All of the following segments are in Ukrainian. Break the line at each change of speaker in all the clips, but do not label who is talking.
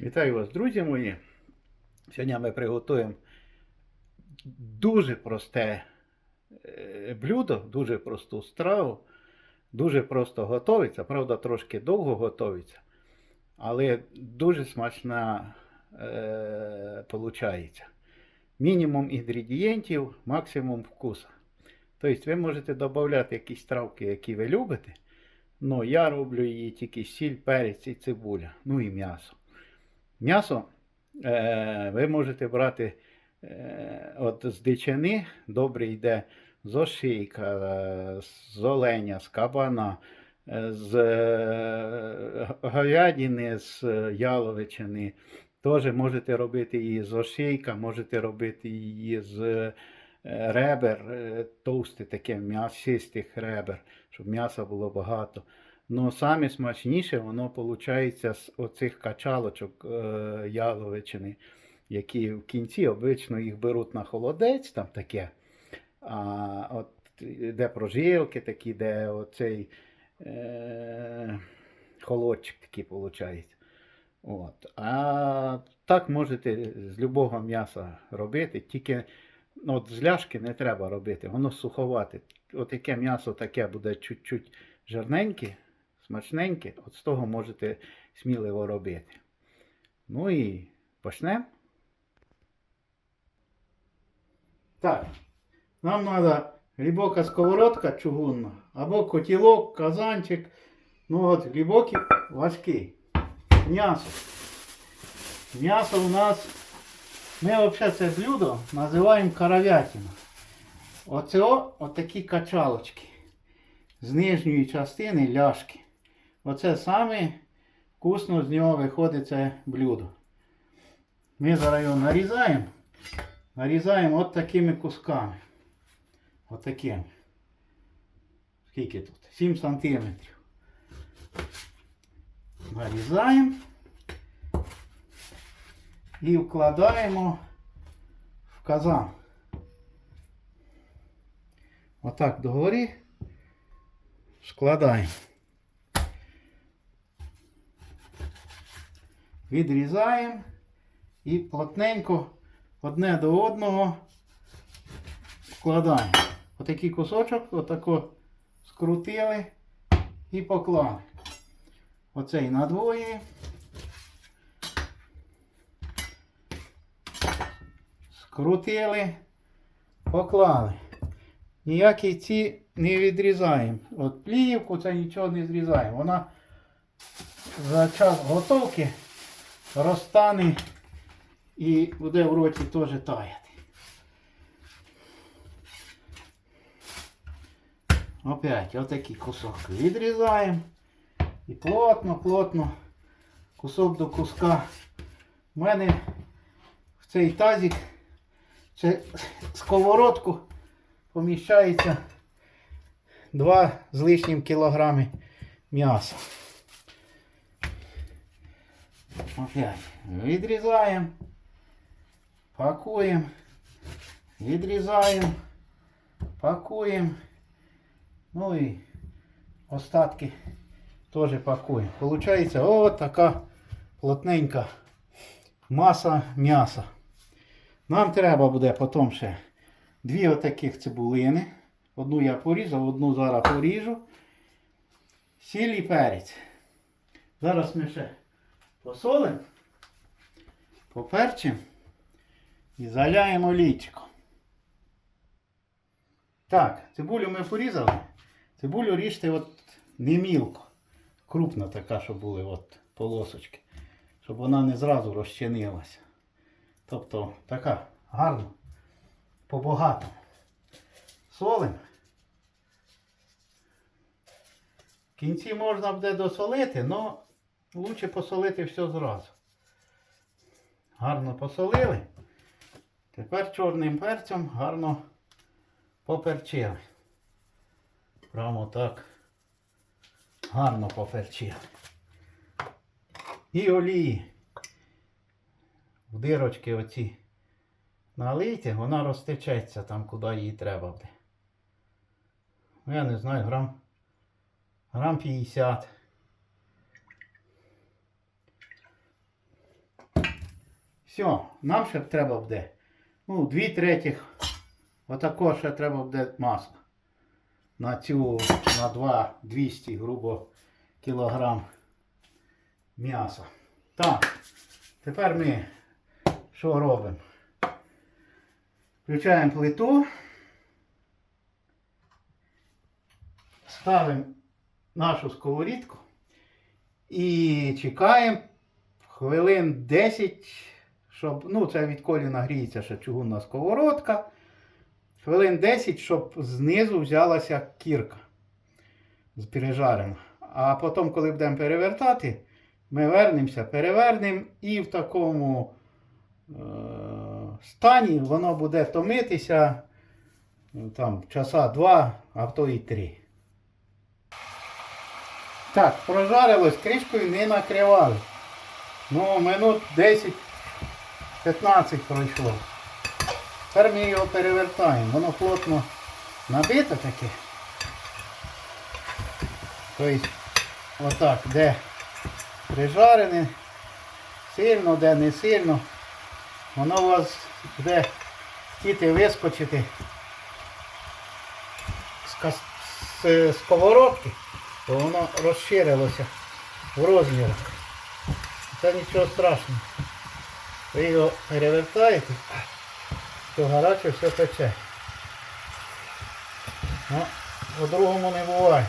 Вітаю вас, друзі мої. Сьогодні ми приготуємо дуже просте е, блюдо, дуже просту страву. Дуже просто готується, правда, трошки довго готується, але дуже смачна е. Мінімум інгредієнтів, максимум вкусу. Тобто ви можете додати якісь травки, які ви любите. Ну, я роблю її тільки сіль, перець і цибуля, ну і м'ясо. М'ясо е, ви можете брати е, от з дичини, добре йде з ошийка, е, з оленя, з кабана, е, з е, говядини, з яловичини. Теж можете робити її з ошийка, можете робити її з ребер, товсте таке м'ясистих ребер, щоб м'яса було багато. Ну, саме смачніше воно виходить з оцих качалочок е, яловичини, які в кінці обично їх беруть на холодець, там таке. А от де прожилки такі, де оцей е, холодчик такий виходить. От. А так можете з любого м'яса робити, тільки от з ляшки не треба робити, воно суховате. От яке м'ясо таке буде чуть-чуть жирненьке, смачненьке, от з того можете сміливо робити. Ну і почнемо. Так, нам треба глибока сковородка чугунна, або котілок, казанчик. Ну от глибокий, важкий. М'ясо. М'ясо у нас, ми взагалі це блюдо називаємо каравятина. Оце отакі качалочки. З нижньої частини ляшки. Оце саме вкусно з нього виходить це блюдо. Ми зараз його нарізаємо. Нарізаємо от такими кусками. От такими. Скільки тут? 7 сантиметрів. Нарізаємо і вкладаємо в казан. Отак догорі складаємо. Відрізаємо і плотненько одне до одного складаємо. Отакий кусочок, отако скрутили і поклали. Оцей на двоє. Скрутили, поклали. Ніякі ці не відрізаємо. От плівку це нічого не зрізаємо. Вона за час готовки розтане і буде в роті теж таяти. Опять отакий кусок відрізаємо. І плотно, плотно, кусок до куска. У мене в цей тазик, це сковородку поміщається 2 з лишнім кілограми м'яса. Опять відрізаємо, пакуємо, відрізаємо, пакуємо. Ну і остатки теж пакуємо. Получається от така плотненька маса м'яса. Нам треба буде потім ще дві отаких цибулини. Одну я порізав, одну зараз поріжу. Сіль і перець. Зараз ми ще посолимо, поперчимо і заляємо олійчиком. Так, цибулю ми порізали. Цибулю ріжте от не мілко. Крупна така, щоб були от полосочки. Щоб вона не зразу розчинилася. Тобто така гарна, по-багатому. В кінці можна буде досолити, але краще посолити все зразу. Гарно посолили. Тепер чорним перцем гарно поперчили. Прямо так гарно поперчили. І олії в дирочки оці налийте, вона розтечеться там, куди їй треба буде. Я не знаю, грам, грам 50. Все, нам ще треба буде. Ну, дві третіх. Отако ще треба буде масла. На цю, на 2 200 грубо кілограм м'яса. Так, тепер ми що робимо? Включаємо плиту. Ставимо нашу сковорідку і чекаємо хвилин 10, щоб, ну, це відколи нагріється ще чугунна сковородка. Хвилин 10, щоб знизу взялася кірка з пережарена. А потім, коли будемо перевертати, ми вернемося, перевернемо і в такому е- стані воно буде томитися ну, там, часа два, а то і три. Так, прожарилось, кришкою не накривали. Ну, минут 10-15 пройшло. Тепер ми його перевертаємо. Воно плотно набите таке. Тобто, отак, де прижарене, сильно, де не сильно. Воно у вас буде хотіти вискочити з, сковородки, бо воно розширилося в розмірах. Це нічого страшного. Ви його перевертаєте, то гаряче все пече. Ну, по-другому не буває.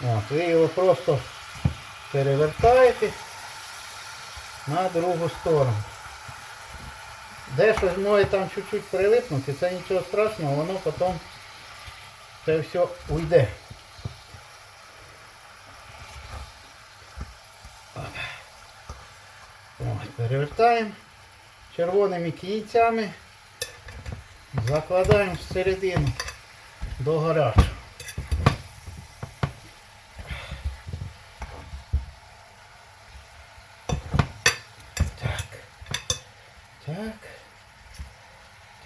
От, ви його просто перевертаєте на другу сторону. Де щось може там чуть-чуть прилипнути, це нічого страшного, воно потім це все уйде. Ось, перевертаємо червоними кінцями, закладаємо всередину до гарячого. Так. Так.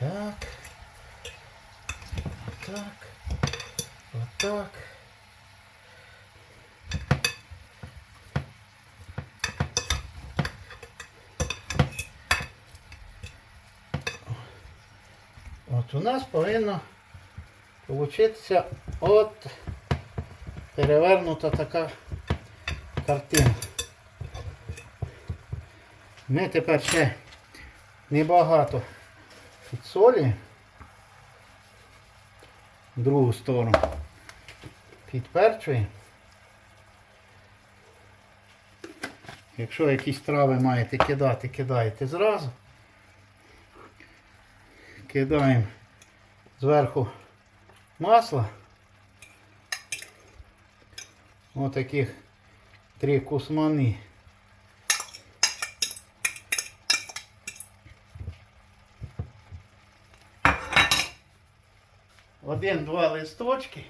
Так. Так. Вот так. От у нас повинно получитися от перевернута така картина. Ми тепер ще небагато підсолі другу сторону. Підперчуємо. Якщо якісь трави маєте кидати, кидаєте зразу. Кидаємо зверху масло. Ось таких три кусмани. Один-два листочки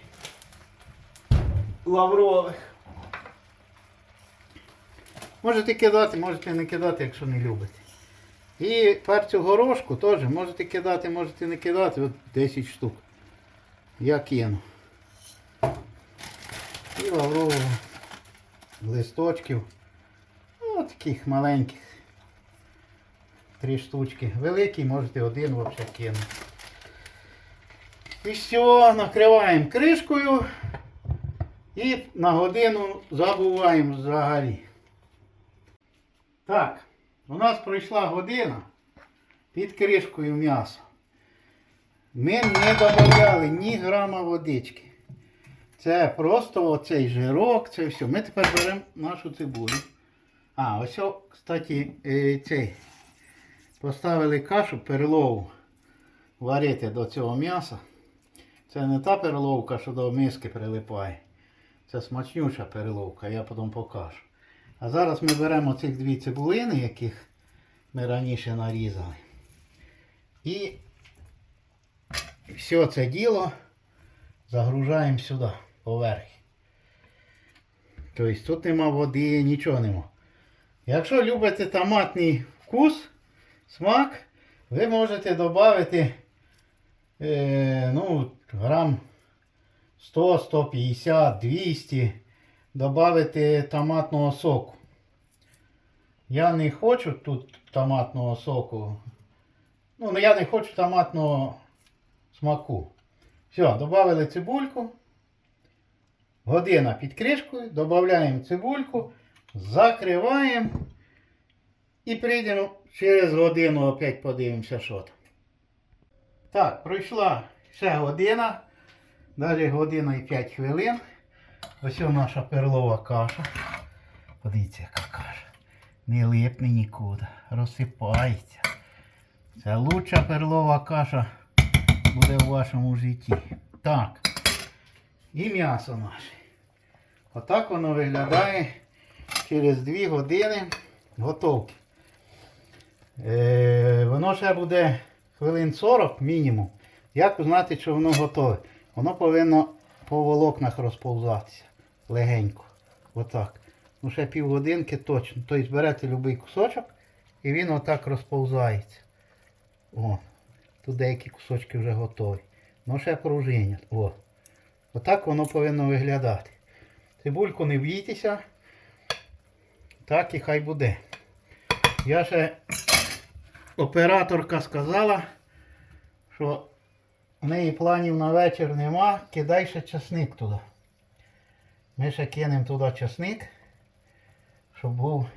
лаврових. Можете кидати, можете не кидати, якщо не любите. І перцю горошку теж можете кидати, можете не кидати. От 10 штук. Я кину. І лаврового листочків. Ось таких маленьких. Три штучки. Великі, можете один взагалі кинути. І все, накриваємо кришкою і на годину забуваємо взагалі. Так, у нас пройшла година під кришкою м'яса. Ми не додавали ні грама водички. Це просто оцей жирок, це все. Ми тепер беремо нашу цибулю. А, ось, кстати, е, цей. Поставили кашу перлову варити до цього м'яса. Це не та перловка, що до миски прилипає. Це смачнюча перловка, я потім покажу. А зараз ми беремо цих дві цибулини, яких ми раніше нарізали. І все це діло загружаємо сюди, поверх. Тобто тут нема води, нічого нема. Якщо любите томатний вкус, смак, ви можете додати е, ну, грам 100, 150, 200 добавити томатного соку. Я не хочу тут томатного соку. Ну, я не хочу томатного смаку. Все, додали цибульку. Година під кришкою, додаємо цибульку, закриваємо і прийдемо через годину опять подивимося, що там. Так, пройшла ще година, навіть година і 5 хвилин. Ось наша перлова каша. Подивіться, яка каша. Не липне нікуди, розсипається. Це лучша перлова каша буде в вашому житті. Так. І м'ясо наше. Отак воно виглядає через 2 години готовки. Е, воно ще буде хвилин 40 мінімум. Як узнати, що воно готове? Воно повинно по волокнах розповзатися легенько. Отак. Ну ще півгодинки точно. Тобто берете будь-який кусочок і він отак розповзається. О, тут деякі кусочки вже готові. Ну ще пружинять. О. Отак воно повинно виглядати. Цибульку не бійтеся. Так і хай буде. Я ще операторка сказала, що в неї планів на вечір нема, кидай ще часник туди. Ми ще кинемо туди часник, щоб був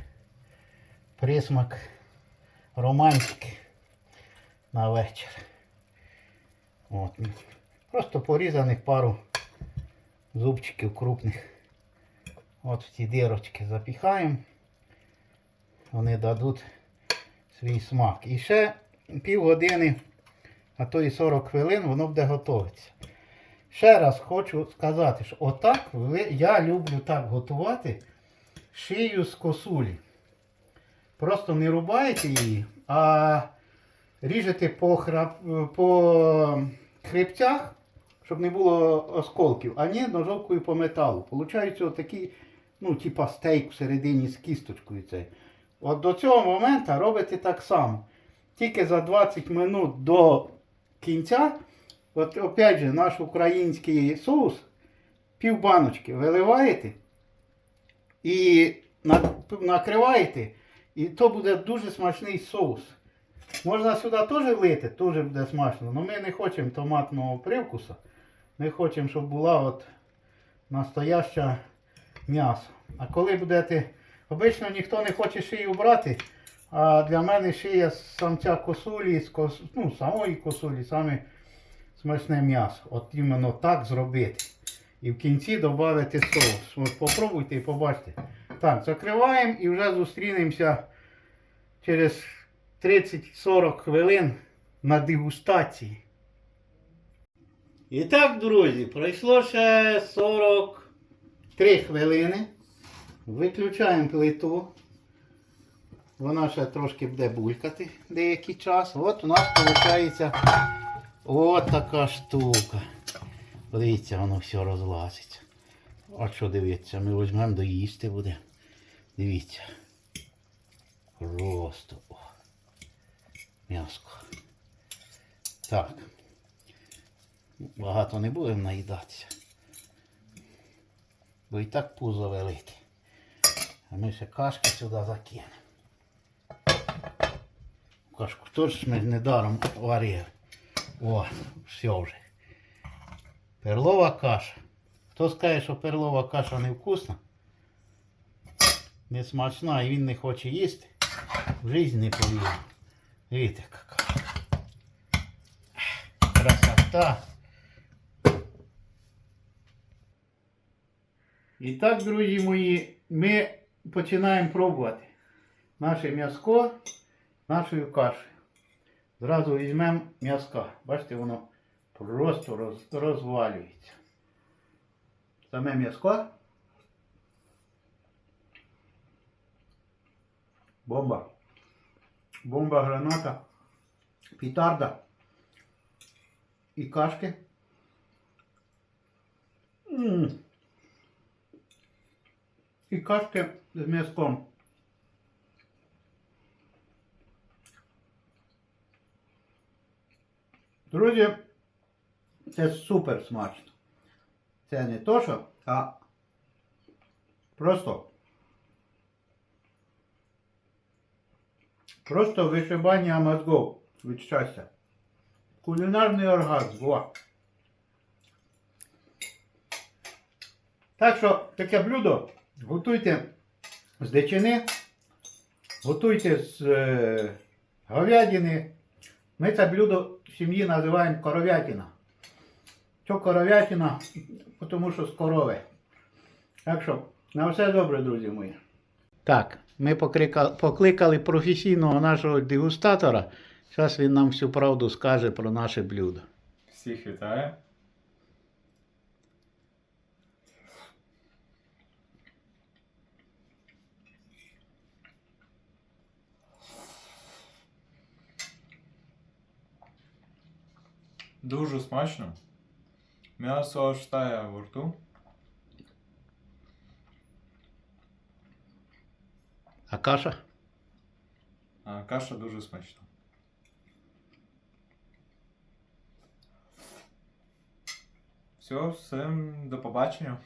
присмак романтики на вечір. От. Просто порізаних пару зубчиків крупних. От в ці дирочки запіхаємо. Вони дадуть свій смак. І ще півгодини, а то і 40 хвилин воно буде готуватися. Ще раз хочу сказати, що отак я люблю так готувати шию з косулі. Просто не рубаєте її, а ріжете по, храп... по хребцях, щоб не було осколків, а не ножовкою по металу. Получаються отакі, ну, типа стейк всередині з кісточкою цей. От до цього моменту робите так само. Тільки за 20 минут до кінця, от опять же, наш український соус, пів баночки виливаєте і накриваєте, і то буде дуже смачний соус. Можна сюди теж влити, теж буде смачно. але ми не хочемо томатного привкуса. Ми хочемо, щоб була от настояща м'ясо. А коли будете. Обично ніхто не хоче шию брати, а для мене шия з самця косулі, з кос... ну, самої косулі, саме смачне м'ясо. От іменно так зробити. І в кінці додати соус. От попробуйте і побачите. Так, закриваємо і вже зустрінемося через 30-40 хвилин на дегустації. І так, друзі, пройшло ще 43 хвилини. Виключаємо плиту. Вона ще трошки буде булькати деякий час. От у нас виходить от така штука. Подивіться, воно все розлазиться. А що дивіться, ми візьмемо доїсти буде. Дивіться. Просто. О. М'яско. Так. Багато не будемо наїдатися. Бо і так пузо велике. А ми ще кашки сюди закинемо. Кашку теж ми недаром варили. О, все вже. Перлова каша. Хто скаже, що перлова каша невкусна, не смачна і він не хоче їсти, в житті не повірить. Дивіться, яка. Красота. І так, друзі мої, ми пробувати наше м'яско нашою кашею. Зразу візьмемо м'яска. Бачите, воно просто роз, розвалюється. Саме м'яско. Бомба. Бомба граната. Пітарда. І кашки. м І кашки з м'язком. Друзі, це супер смачно. Це не то, що, а просто Просто вишибання мозгов від щастя. Кулінарний оргазм. Во. Так що таке блюдо готуйте з дичини, готуйте з е, говядини. Ми це блюдо сім'ї називаємо коров'ятина. Що коров'ятина, тому що з корови. Так що, на все добре, друзі мої. Так, ми покликали професійного нашого дегустатора. Зараз він нам всю правду скаже про наше блюдо.
Всіх вітаю. Дуже смачно. М'ясо аж тає во рту.
А каша?
А каша дуже смачна. Все, всім до побачення.